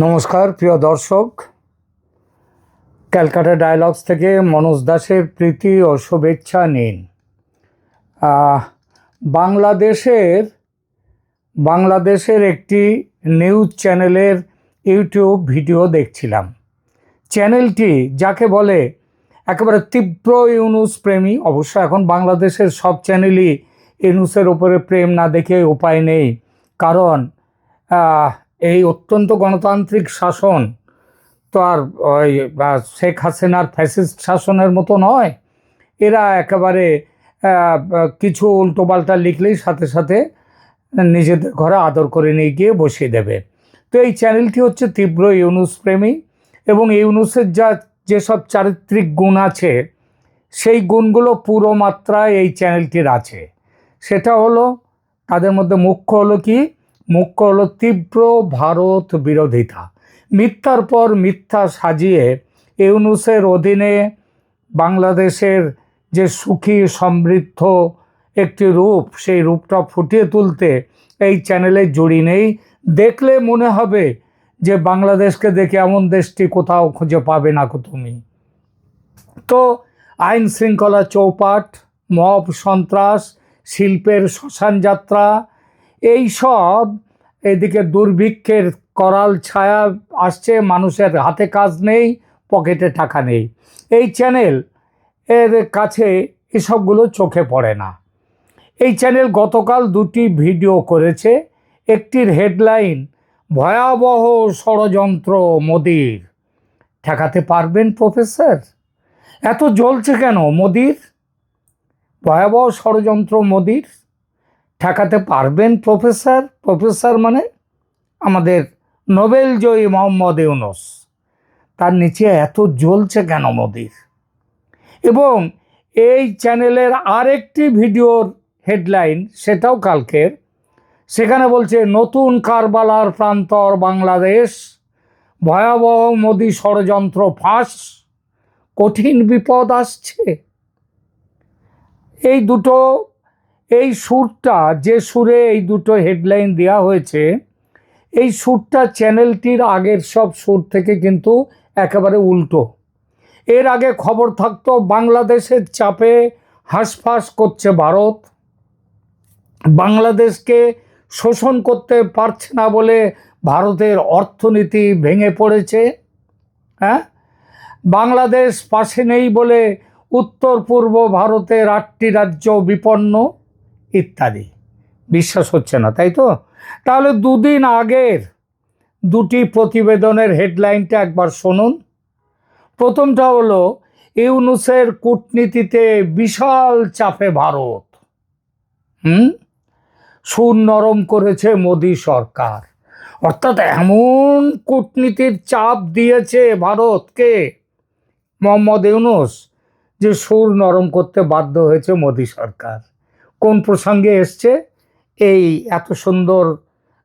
নমস্কার, প্রিয় দর্শক। ক্যালকাটা ডায়ালগস থেকে মনোজ দাসের প্রীতি ও শুভেচ্ছা নিন। বাংলাদেশের বাংলাদেশের একটি নিউজ চ্যানেলের ইউটিউব ভিডিও দেখছিলাম। চ্যানেলটি যাকে বলে একেবারে তীব্র ইউনুস প্রেমী, অবশ্য এখন বাংলাদেশের সব চ্যানেলই ইউনুসের ওপরে প্রেম না দেখে উপায় নেই। কারণ এই অত্যন্ত গণতান্ত্রিক শাসন তো আর ওই শেখ হাসিনার ফ্যাসিস্ট শাসনের মতো নয়। এরা একেবারে কিছু উল্টোপাল্টা লিখলেই সাথে সাথে নিজেদের ঘরে আদর করে নিয়ে গিয়ে বসিয়ে দেবে। তো এই চ্যানেলটি হচ্ছে তীব্র ইউনুস প্রেমী এবং ইউনুসের যা, যেসব চারিত্রিক গুণ আছে, সেই গুণগুলো পুরো মাত্রায় এই চ্যানেলটির আছে। সেটা হলো, তাদের মধ্যে মুখ্য হলো কি? মুখ্য হলো তীব্র ভারত বিরোধিতা। মিথ্যার পর মিথ্যা সাজিয়ে ইউনুসের অধীনে বাংলাদেশের যে সুখী সমৃদ্ধ একটি রূপ, সেই রূপটা ফুটিয়ে তুলতে এই চ্যানেলে জুড়ি নেই। দেখলে মনে হবে যে বাংলাদেশকে দেখে এমন দেশটি কোথাও খুঁজে পাবে না তুমি। তো আইন শৃঙ্খলা চৌপাট, মব সন্ত্রাস, শিল্পের শ্মশান যাত্রা এই সব এদিকে দুর্ভিক্ষের করাল ছায়া আসছে, মানুষের হাতে কাজ নেই, পকেটে টাকা নেই। এই চ্যানেল, এর কাছে এসবগুলো চোখে পড়ে না। এই চ্যানেল গতকাল দুটি ভিডিও করেছে। একটির হেডলাইন, ভয়াবহ ষড়যন্ত্র মোদির। ঠেকাতে পারবেন প্রফেসর? এত জ্বলছে কেন মোদির? ভয়াবহ ষড়যন্ত্র মোদির? ঠেকাতে পারবেন, প্রফেসর। প্রফেসর মানে আমাদের নোবেল জয়ী মোহাম্মদ ইউনুস। তার নিচে এত জ্বলছে কেন মোদির? এবং এই চ্যানেলের আরেকটি ভিডিওর হেডলাইন, সেটাও কালকের, সেখানে বলছে, নতুন কারবালার প্রান্তর বাংলাদেশ, ভয়াবহ মোদী ষড়যন্ত্র ফাঁস, কঠিন বিপদ আসছে। এই দুটো এই সুরটা, যে সুরে এই দুটো হেডলাইন দেওয়া হয়েছে, এই সুরটা চ্যানেলটির আগের সব সুর থেকে কিন্তু একেবারে উল্টো। এর আগে খবর থাকতো, বাংলাদেশের চাপে হাঁসফাঁস করছে ভারত। বাংলাদেশকে শোষণ করতে পারছে না বলে ভারতের অর্থনীতি ভেঙে পড়েছে হ্যাঁ? বাংলাদেশ পাশে নেই বলে উত্তর পূর্ব ভারতের আটটি রাজ্য বিপন্ন। ইত্যাদি। বিশ্বাস হচ্ছে না, তাই তো? তাহলে দুদিন আগের দুটি প্রতিবেদনের হেডলাইনটা একবার শুনুন। প্রথমটা হলো, ইউনুসের কূটনীতিতে বিশাল চাপে ভারত। হুম? সুর নরম করেছে মোদী সরকার। অর্থাৎ এমন কূটনীতির চাপ দিয়েছে ভারতকে, মোহাম্মদ ইউনুস, যে সুর নরম করতে বাধ্য হয়েছে মোদী সরকার। কোন প্রসঙ্গে এসছে? এই এত সুন্দর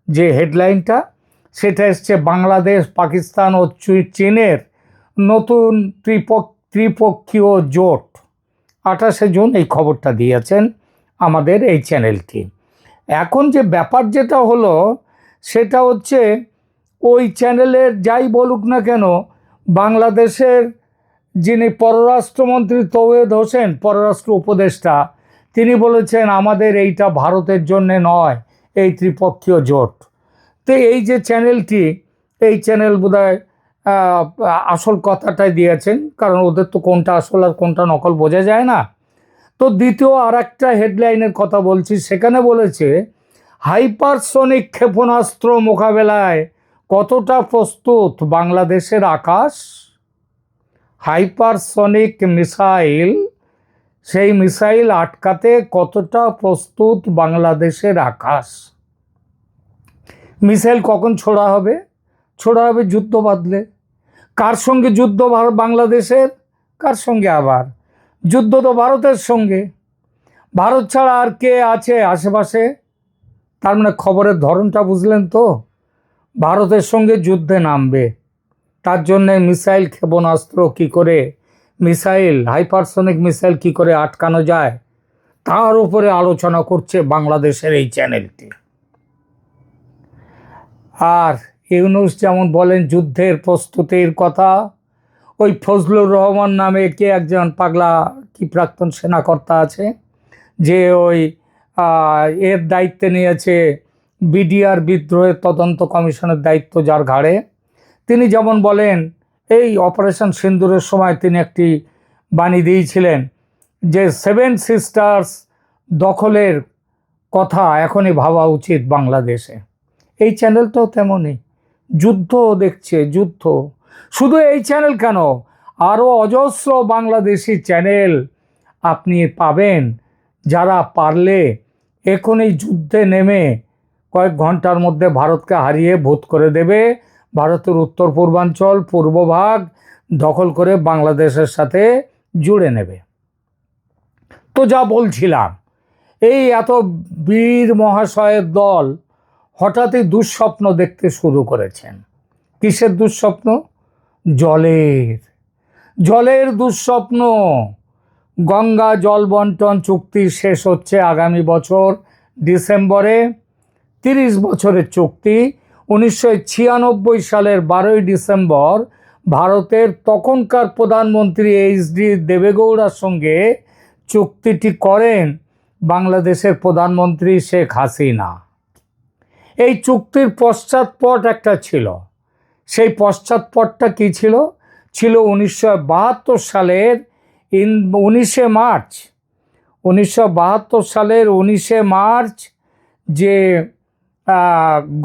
যে হেডলাইনটা, সেটা এসছে বাংলাদেশ, পাকিস্তান ও চীনের নতুন ত্রিপক ত্রিপক্ষীয় জোট। আঠাশে জুন এই খবরটা দিয়েছেন আমাদের এই চ্যানেলটি। এখন যে ব্যাপার যেটা হলো, সেটা হচ্ছে ওই চ্যানেলের যাই বলুক না কেন, বাংলাদেশের যিনি পররাষ্ট্রমন্ত্রী তৌয়েদ হোসেন, পররাষ্ট্র উপদেষ্টা তিনি বলেছেন, আমাদের এইটা ভারতের জন্যে নয়, এই ত্রিপক্ষীয় জোট। তো এই যে চ্যানেলটি, এই চ্যানেল বোধহয় আসল কথাটাই দিয়েছেন, কারণ ওদের তো কোনটা আসল আর কোনটা নকল বোঝা যায় না। তো দ্বিতীয় আর একটা হেডলাইনের কথা বলছি, সেখানে বলেছে, হাইপারসনিক ক্ষেপণাস্ত্র মোকাবেলায় কতটা প্রস্তুত বাংলাদেশের আকাশ? হাইপারসনিক মিসাইল সেই মিসাইল আটকাতে কতটা প্রস্তুত বাংলাদেশের আকাশ? মিসাইল কখন ছোড়া হবে? ছোড়া হবে যুদ্ধ বাঁধলে কার সঙ্গে যুদ্ধ বাংলাদেশের? কার সঙ্গে আবার? যুদ্ধ তো ভারতের সঙ্গে। ভারত ছাড়া আর কে আছে আশেপাশে? তার মানে খবরের ধরনটা বুঝলেন তো? ভারতের সঙ্গে যুদ্ধে নামবে। তার জন্যে মিসাইল ক্ষেপণাস্ত্র কী করে মিসাইল, হাইপারসনিক মিসাইল কী করে আটকানো যায়? তার উপরে আলোচনা করছে বাংলাদেশের এই চ্যানেলটি। আর ইউনুস যেমন বলেন, যুদ্ধের প্রস্তুতির কথা, ওই ফজলুর রহমান নামে কে একজন পাগলা কি প্রাক্তন সেনাকর্তা আছে, যে ওই এর দায়িত্বে নিয়েছে বিডিআর বিদ্রোহের তদন্ত কমিশনের দায়িত্ব যার ঘাড়ে। তিনি যেমন বলেন এই অপারেশন সিন্দুরের সময় তিনি একটি বাণী দিয়েছিলেন যে সেভেন সিস্টার্স দখলের কথা এখনই ভাবা উচিত বাংলাদেশে। এই চ্যানেল তো তেমনই। যুদ্ধ দেখছে, যুদ্ধ। শুধু এই চ্যানেল কেন? আরও অজস্র বাংলাদেশি চ্যানেল আপনি পাবেন। যারা পারলে এখনই যুদ্ধে নেমে কয়েক ঘণ্টার মধ্যে ভারতকে হারিয়ে ভূত করে দেবে। ভারতের উত্তর পূর্বাঞ্চল পূর্বভাগ দখল করে বাংলাদেশের সাথে জুড়ে নেবে। তো যা বলছিলাম, এই এত বীর মহাশয়ের দল হঠাৎই দুঃস্বপ্ন দেখতে শুরু করেছেন। কিসের দুঃস্বপ্ন? জলের। জলের দুঃস্বপ্ন। গঙ্গা জল বন্টন চুক্তি শেষ হচ্ছে আগামী বছর ডিসেম্বরে। তিরিশ বছরের চুক্তি উনিশশো ছিয়ানব্বই সালের বারোই ডিসেম্বর ভারতের তখনকার প্রধানমন্ত্রী এইচ ডি দেবেগৌড়ার সঙ্গে চুক্তিটি করেন বাংলাদেশের প্রধানমন্ত্রী শেখ হাসিনা। এই চুক্তির পশ্চাৎপট একটা ছিল। সেই পশ্চাৎপটটা কী ছিল? ছিল উনিশশো বাহাত্তর সালের ইন উনিশে মার্চ। উনিশশো বাহাত্তর সালের উনিশে মার্চ যে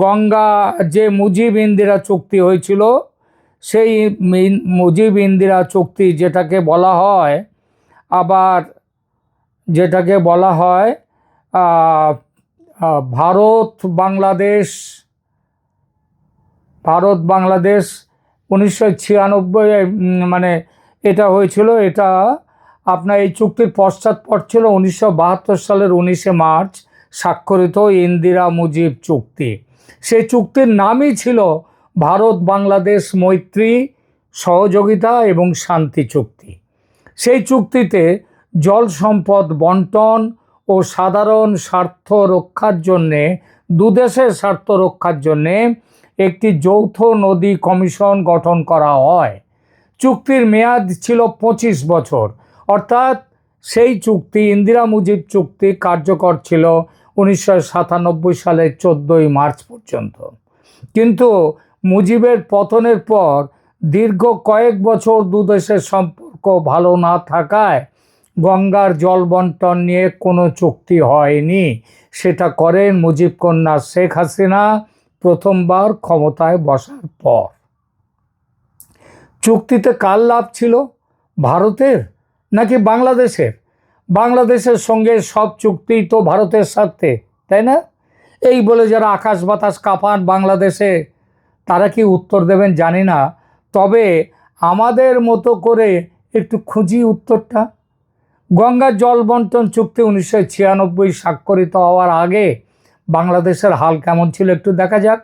গঙ্গা যে মুজিব ইন্দিরা চুক্তি হয়েছিল, সেই মুজিব ইন্দিরা চুক্তি যেটাকে বলা হয়, আবার যেটাকে বলা হয় ভারত বাংলাদেশ ভারত বাংলাদেশ উনিশশো ছিয়ানব্বই মানে এটা হয়েছিল, এটা আপনার এই চুক্তির পশ্চাৎপট ছিল উনিশশো বাহাত্তর সালের উনিশে মার্চ। স্বাক্ষরিত ইন্দিরা মুজিব চুক্তি। সেই চুক্তির নামই ছিল ভারত বাংলাদেশ মৈত্রী, সহযোগিতা এবং শান্তি চুক্তি। সেই চুক্তিতে জল সম্পদ বন্টন ও সাধারণ স্বার্থ রক্ষার জন্যে দুদেশের স্বার্থ রক্ষার জন্যে একটি যৌথ নদী কমিশন গঠন করা হয়। চুক্তির মেয়াদ ছিল পঁচিশ বছর। অর্থাৎ সেই চুক্তি, ইন্দিরা মুজিব চুক্তি কার্যকর ছিল উনিশশো সাতানব্বই সালের চোদ্দোই মার্চ পর্যন্ত। কিন্তু মুজিবের পতনের পর দীর্ঘ কয়েক বছর দুদেশের সম্পর্ক ভালো না থাকায় গঙ্গার জল বন্টন নিয়ে কোনো চুক্তি হয়নি। সেটা করেন মুজিব কন্যা শেখ হাসিনা প্রথমবার ক্ষমতায় বসার পর। চুক্তিতে কার লাভ ছিল? ভারতের নাকি বাংলাদেশের? বাংলাদেশের সঙ্গে সব চুক্তি তো ভারতের স্বার্থে, তাই না? এই বলে যারা আকাশ বাতাস কাঁপান বাংলাদেশে, তারা কি উত্তর দেবেন জানি না। তবে আমাদের মতো করে একটু খুঁজি উত্তরটা। গঙ্গা জল বন্টন চুক্তি উনিশশো ছিয়ানব্বই স্বাক্ষরিত হওয়ার আগে বাংলাদেশের হাল কেমন ছিল একটু দেখা যাক।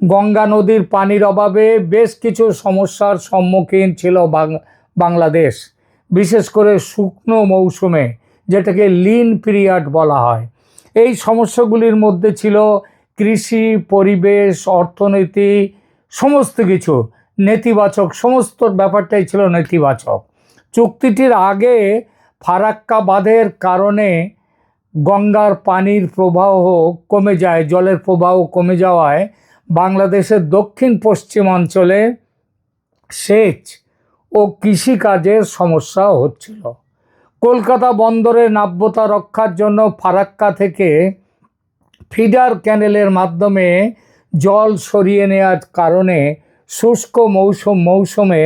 গঙ্গা নদীর পানির অভাবে বেশ কিছু সমস্যার সম্মুখীন ছিল বাংলাদেশ। বিশেষ করে শুকনো মৌসুমে, যেটাকে লিন পিরিয়ড বলা হয়। এই সমস্যাগুলির মধ্যে ছিল কৃষি, পরিবেশ, অর্থনীতি, সমস্ত কিছু। নেতিবাচক, সমস্ত ব্যাপারটাই ছিল নেতিবাচক। চুক্তিটির আগে ফারাক্কা বাঁধের কারণে গঙ্গার পানির প্রবাহ কমে যায়, জলের প্রবাহ কমে যাওয়ায় বাংলাদেশের দক্ষিণ পশ্চিম অঞ্চলে সেচ ও কৃষিকাজের সমস্যা হচ্ছিল। কলকাতা বন্দরের নাব্যতা রক্ষার জন্য ফারাক্কা থেকে ফিডার ক্যানেলের মাধ্যমে জল সরিয়ে নেওয়ার কারণে শুষ্ক মৌসুম, মৌসুমে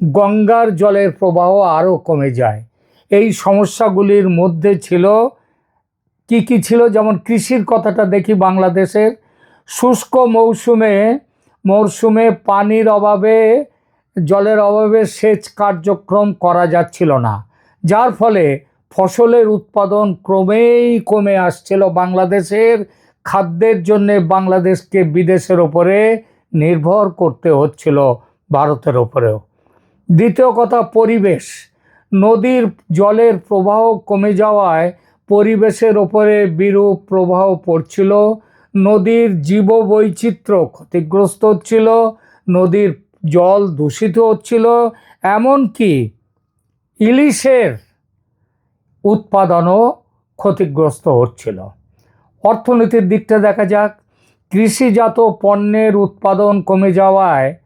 গঙ্গার জলের প্রবাহ আরও কমে যায়। এই সমস্যাগুলির মধ্যে ছিল, কি কি ছিল? যেমন কৃষির কথাটা দেখি বাংলাদেশের। শুষ্ক মৌসুমে মরশুমে পানির অভাবে জলের অভাবে সেচ কার্যক্রম করা যাচ্ছিল না, যার ফলে ফসলের উৎপাদন ক্রমেই কমে আসছিল। বাংলাদেশের খাদ্যের জন্যে বাংলাদেশকে বিদেশের ওপরে নির্ভর করতে হচ্ছিল ভারতের ওপরেও। দ্বিতীয় কথা, পরিবেশ। নদীর জলের প্রবাহ কমে যাওয়ায় পরিবেশের ওপরে বিরূপ প্রভাব পড়ছিল। নদীর জীববৈচিত্র্য ক্ষতিগ্রস্ত হচ্ছিল। নদীর জল দূষিত হচ্ছিল, এমনকি ইলিশের উৎপাদনও ক্ষতিগ্রস্ত হচ্ছিল। অর্থনীতির দিকটা দেখা যাক। কৃষিজাত পণ্যের উৎপাদন কমে যাওয়ায়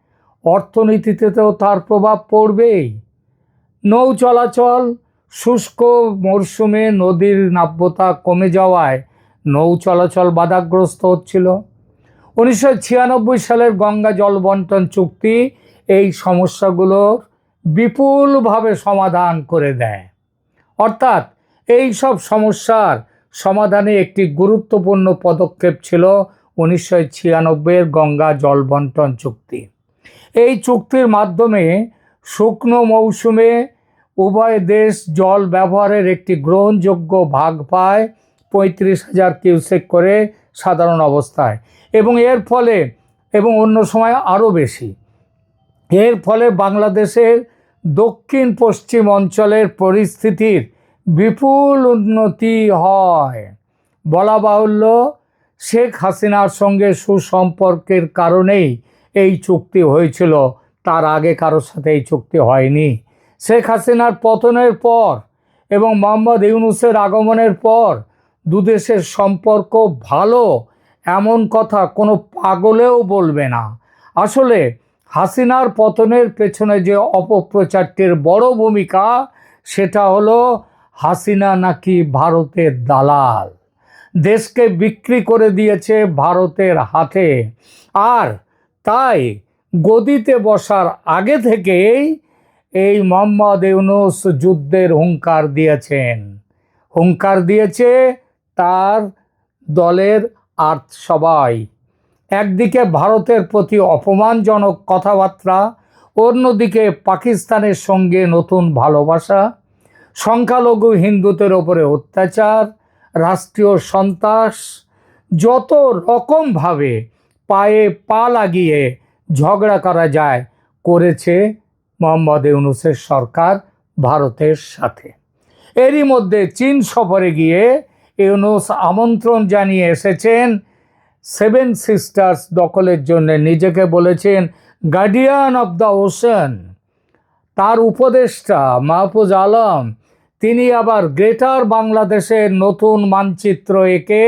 অর্থনীতিতেও তার প্রভাব পড়বেই। নৌ চলাচল, শুষ্ক মরশুমে নদীর নাব্যতা কমে যাওয়ায় নৌ চলাচল বাধাগ্রস্ত হচ্ছিল। উনিশশো ছিয়ানব্বই সালের গঙ্গা জল বন্টন চুক্তি এই সমস্যাগুলোর বিপুলভাবে সমাধান করে দেয়। অর্থাৎ এই সব সমস্যার সমাধানে একটি গুরুত্বপূর্ণ পদক্ষেপ ছিল উনিশশো ছিয়ানব্বইয়ের গঙ্গা জল বন্টন চুক্তি। এই চুক্তির মাধ্যমে শুকনো মৌসুমে উভয় দেশ জল ব্যবহারের একটি গ্রহণযোগ্য ভাগ পায় পঁয়ত্রিশ হাজার কিউসেক করে সাধারণ অবস্থায়। এবং এর ফলে, এবং অন্য সময় আরও বেশি। এর ফলে বাংলাদেশের দক্ষিণ পশ্চিম অঞ্চলের পরিস্থিতির বিপুল উন্নতি হয়। বলা বাহুল্য, শেখ হাসিনার সঙ্গে সুসম্পর্কের কারণেই এই চুক্তি হয়েছিল। তার আগে কারোর সাথে এই চুক্তি হয়নি। শেখ হাসিনার পতনের পর এবং মোহাম্মদ ইউনুসের আগমনের পর দুদেশের সম্পর্ক ভালো এমন কথা কোনো পাগলেও বলবে না। আসলে হাসিনার পতনের পেছনে যে অপপ্রচারটির বড় ভূমিকা, সেটা হলো হাসিনা নাকি ভারতের দালাল। দেশকে বিক্রি করে দিয়েছে ভারতের হাতে। আর তাই গদিতে বসার আগে থেকেই এই মোহাম্মদ ইউনুস যুদ্ধের হুঙ্কার দিয়েছেন। হুঙ্কার দিয়েছে তার দলের আর সবাই একদিকে ভারতের প্রতি অপমানজনক কথাবার্তা, অন্যদিকে পাকিস্তানের সঙ্গে নতুন ভালোবাসা, সংখ্যালঘু হিন্দুদের ওপরে অত্যাচার, রাষ্ট্রীয় সন্ত্রাস, যত রকমভাবে পায়ে পা লাগিয়ে ঝগড়া করা যায়, করেছে মোহাম্মদ ইউনুসের সরকার ভারতের সাথে। এরই মধ্যে চীন সফরে গিয়ে ইউনুস আমন্ত্রণ জানিয়ে এসেছেন। সেভেন সিস্টার্স দখলের জন্য নিজেকে বলেছেন গার্ডিয়ান অব দ্য ওশান তার উপদেষ্টা মাহফুজ আলম, তিনি আবার গ্রেটার বাংলাদেশের নতুন মানচিত্র এঁকে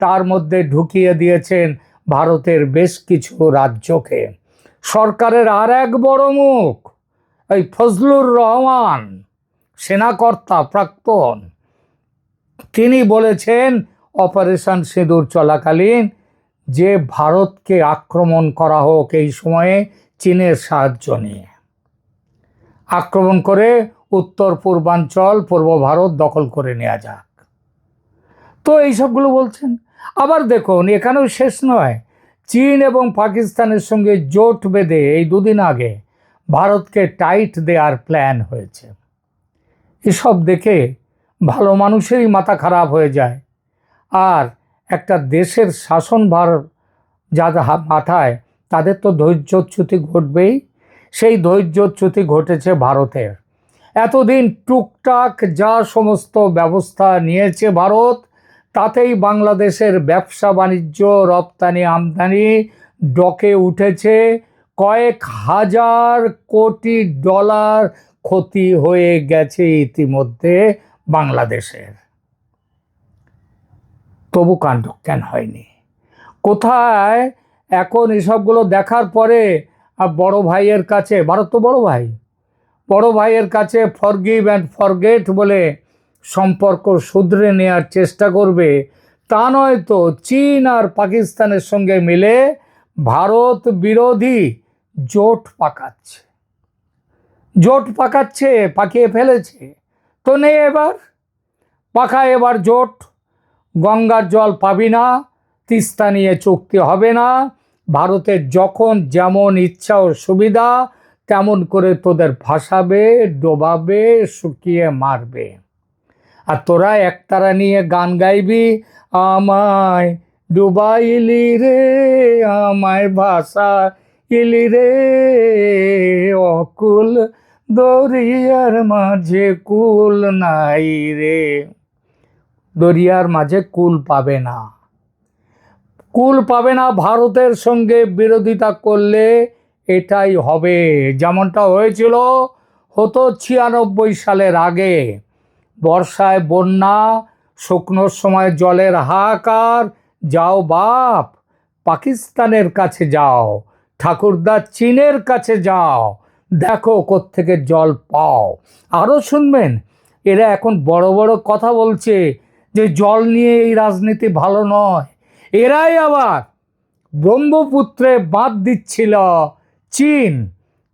তার মধ্যে ঢুকিয়ে দিয়েছেন ভারতের বেশ কিছু রাজ্যকে। সরকারের আর এক বড় মুখ, এই ফজলুর রহমান, সেনাকর্তা প্রাক্তন। তিনি বলেছেন, অপারেশন সিঁদুর চলাকালীন যে ভারতকে আক্রমণ করা হোক এই সময়ে চীনের সাহায্য নিয়ে। আক্রমণ করে উত্তর পূর্বাঞ্চল, পূর্ব ভারত দখল করে নেওয়া যাক। তো এইসবগুলো বলছেন। আবার দেখুন, এখানেও শেষ নয়। চীন এবং পাকিস্তানের সঙ্গে জোট বেঁধে এই দুদিন আগে ভারতকে টাইট দেওয়ার প্ল্যান হয়েছে। এসব দেখে ভালো মানুষেরই মাথা খারাপ হয়ে যায়। আর একটা দেশের শাসনভার হা- মাথায়, তাদের তো ধৈর্যচ্যুতি ঘটবেই। সেই ধৈর্যচ্যুতি ঘটেছে ভারতের। এতদিন টুকটাক যা সমস্ত ব্যবস্থা নিয়েছে ভারত, তাতেই বাংলাদেশের ব্যবসা বাণিজ্য, রপ্তানি আমদানি ডকে উঠেছে। কয়েক হাজার কোটি ডলার ক্ষতি হয়ে গেছে ইতিমধ্যে। বাংলাদেশের। তবু কাণ্ড কেন হয়নি? কোথায় এখন এসবগুলো দেখার পরে বড় ভাইয়ের কাছে, ভারত তো বড় ভাই, বড় ভাইয়ের কাছে ফরগিভ অ্যান্ড ফরগেট বলে সম্পর্ক শুধরে নেওয়ার চেষ্টা করবে, তা নয় তো চীন আর পাকিস্তানের সঙ্গে মিলে ভারত বিরোধী জোট পাকাচ্ছে। জোট পাকাচ্ছে, পাকিয়ে ফেলেছে। তো নেই এবার? পাখা এবার জোট। গঙ্গার জল পাবি না, তিস্তা নিয়ে চুক্তি হবে না। ভারতের যখন যেমন ইচ্ছা ও সুবিধা, তেমন করে তোদের ভাসাবে, ডোবাবে, শুকিয়ে মারবে। আর তোরা একতারা নিয়ে গান গাইবি, আমায় ডুবাইলি রে, আমায় ভাষা ইলি রে, অকুল দরিয়ার মাঝে কুল নাই রে। দরিয়ার মাঝে কুল পাবে না। কুল পাবে না ভারতের সঙ্গে বিরোধিতা করলে এটাই হবে। যেমনটা হয়েছিল, হতো ছিয়ানব্বই সালের আগে। বর্ষায় বন্যা, শুকনোর সময় জলের হাহাকার, যাও বাপ, পাকিস্তানের কাছে যাও, ঠাকুরদা চীনের কাছে যাও। দেখো কোত্থেকে জল পাও। আরও শুনবেন, এরা এখন বড় বড় কথা বলছে যে জল নিয়ে এই রাজনীতি ভালো নয়। এরাই আবার ব্রহ্মপুত্রে বাদ দিচ্ছিল চীন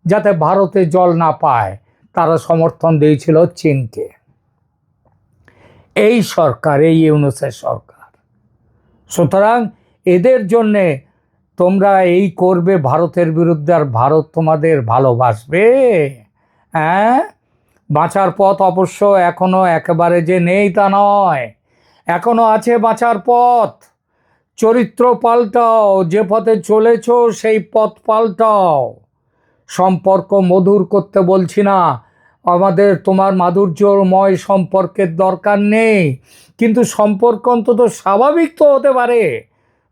যাতে ভারতে জল না পায়। তারা সমর্থন দিয়েছিল চীনকে। এই সরকার, এই ইউনুসের সরকার। সুতরাং এদের জন্যে তোমরা এই করবে ভারতের বিরুদ্ধে আর ভারত তোমাদের ভালোবাসবে। হ্যাঁ বাঁচার পথ অবশ্য এখনও একেবারে যে নেই তা নয়। এখনও আছে বাঁচার পথ। চরিত্র পাল্টাও, যে পথে চলেছ সেই পথ পাল্টাও। সম্পর্ক মধুর করতে বলছি না। আমাদের তোমার মাধুর্যময় সম্পর্কের দরকার নেই। কিন্তু সম্পর্ক অন্তত স্বাভাবিক তো হতে পারে।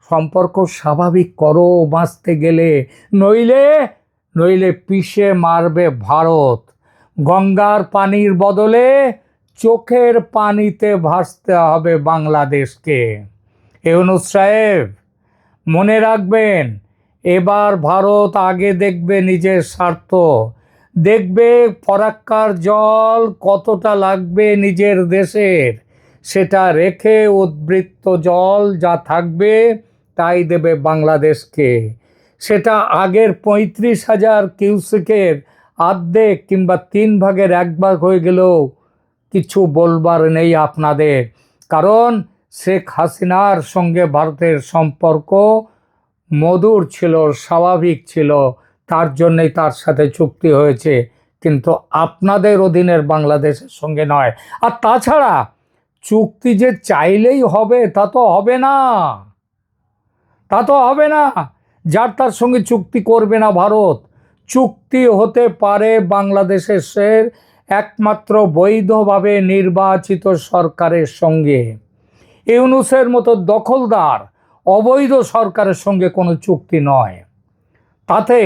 সম্পর্ক স্বাভাবিক করো, বাঁচতে গেলে। নইলে নইলে পিষে মারবে ভারত। গঙ্গার পানির বদলে চোখের পানিতে ভাসতে হবে বাংলাদেশকে। ইউনুস সাহেব, মনে রাখবেন, এবার ভারত আগে দেখবে নিজের স্বার্থ। দেখবে ফরাক্কার জল কতটা লাগবে নিজের দেশের। সেটা রেখে উদ্বৃত্ত জল যা থাকবে তাই দেবে বাংলাদেশকে। সেটা আগের পঁয়ত্রিশ হাজার কিউসিকের আর্ধেক কিংবা তিন ভাগের এক ভাগ হয়ে গেলেও কিছু বলবার নেই আপনাদের। কারণ শেখ হাসিনার সঙ্গে ভারতের সম্পর্ক মধুর ছিল, স্বাভাবিক ছিল। তার জন্যই তার সাথে চুক্তি হয়েছে। কিন্তু আপনাদের অধীনের বাংলাদেশের সঙ্গে নয়। আর তাছাড়া চুক্তি যে চাইলেই হবে, তা তো হবে না। তা তো হবে না। যার তার সঙ্গে চুক্তি করবে না ভারত। চুক্তি হতে পারে বাংলাদেশের একমাত্র বৈধভাবে নির্বাচিত সরকারের সঙ্গে। ইউনুসের মতো দখলদার অবৈধ সরকারের সঙ্গে কোনো চুক্তি নয়। তাতে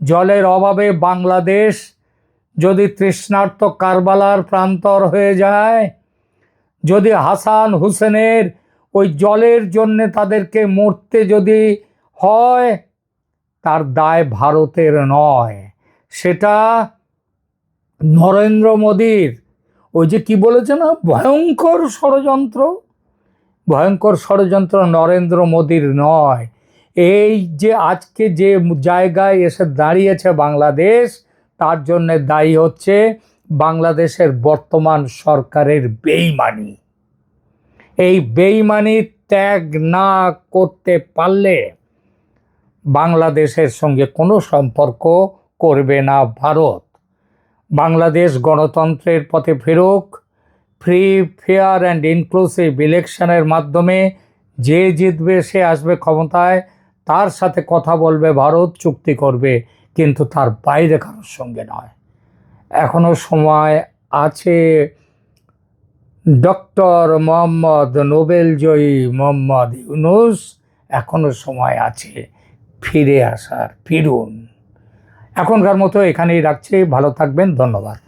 জলের অভাবে বাংলাদেশ যদি তৃষ্ণার্ত কারবালার প্রান্তর হয়ে যায়, যদি হাসান হুসেনের ওই জলের জন্যে তাদেরকে মরতে যদি হয়, তার দায় ভারতের নয়। সেটা নরেন্দ্র মোদীর। ওই যে কি বলেছে না? ভয়ঙ্কর ষড়যন্ত্র। ভয়ঙ্কর ষড়যন্ত্র নরেন্দ্র মোদীর নয়। এই যে আজকে যে জায়গায় এসে দাঁড়িয়েছে বাংলাদেশ, তার জন্য দায়ী হচ্ছে বাংলাদেশের বর্তমান সরকারের বেইমানি। এই বেইমানি ত্যাগ না করতে পারলে বাংলাদেশের সঙ্গে কোনো সম্পর্ক করবে না ভারত। বাংলাদেশ গণতন্ত্রের পথে ফেরুক ফ্রি ফেয়ার অ্যান্ড ইনক্লুসিভ ইলেকশনের মাধ্যমে যে জিতবে সে আসবে ক্ষমতায়, তার সাথে কথা বলবে ভারত, চুক্তি করবে, কিন্তু তার বাইরে কারোর সঙ্গে নয়। এখনও সময় আছে ডক্টর মোহাম্মদ নোবেল জয়ী মোহাম্মদ ইউনুস এখনও সময় আছে ফিরে আসার। ফিরুন। এখনকার মতো এখানেই রাখছি। ভালো থাকবেন। ধন্যবাদ।